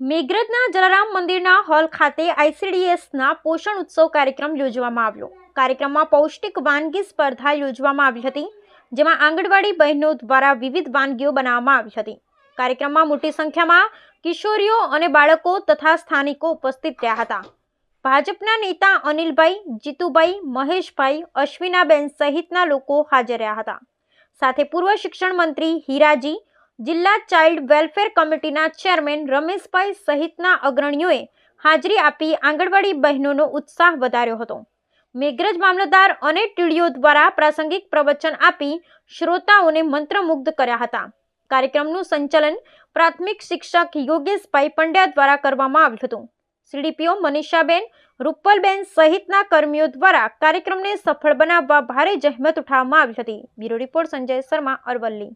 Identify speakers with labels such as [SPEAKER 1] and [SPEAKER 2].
[SPEAKER 1] મેઘરજના જલારામ મંદિરના હોલ ખાતે આઈસીડીએસના પોષણ ઉત્સવ કાર્યક્રમ યોજવામાં આવ્યો. કાર્યક્રમમાં પૌષ્ટિક વાનગી સ્પર્ધા યોજવામાં આવી હતી, જેમાં આંગણવાડી બહેનો દ્વારા વિવિધ વાનગીઓ બનાવવામાં આવી હતી. કાર્યક્રમમાં મોટી સંખ્યામાં કિશોરીઓ અને બાળકો તથા સ્થાનિકો ઉપસ્થિત રહ્યા હતા. ભાજપના નેતા અનિલભાઈ, જીતુભાઈ, મહેશભાઈ, અશ્વિનાબેન સહિતના લોકો હાજર રહ્યા હતા. સાથે પૂર્વ શિક્ષણ મંત્રી હીરાજી જિલ્લા ચાઇલ્ડ વેલફેર કમિટીના ચેરમેન રમેશભાઈ સહિતના અગ્રણીઓએ હાજરી આપી આંગણવાડી બહેનોનો ઉત્સાહ વધાર્યો હતો. મેઘરજ મામલતદાર અને ટીડીઓ દ્વારા પ્રાસંગિક પ્રવચન આપી શ્રોતાઓને મંત્રમુગ્ધ કર્યા હતા. કાર્યક્રમનું સંચાલન પ્રાથમિક શિક્ષક યોગેશભાઈ પંડ્યા દ્વારા કરવામાં આવ્યું હતું. સીડીપીઓ મનીષાબેન, રૂપલબેન સહિતના કર્મીઓ દ્વારા કાર્યક્રમને સફળ બનાવવા ભારે જહેમત ઉઠાવવામાં આવી હતી. Bureau report Sanjay Sharma Aravalli.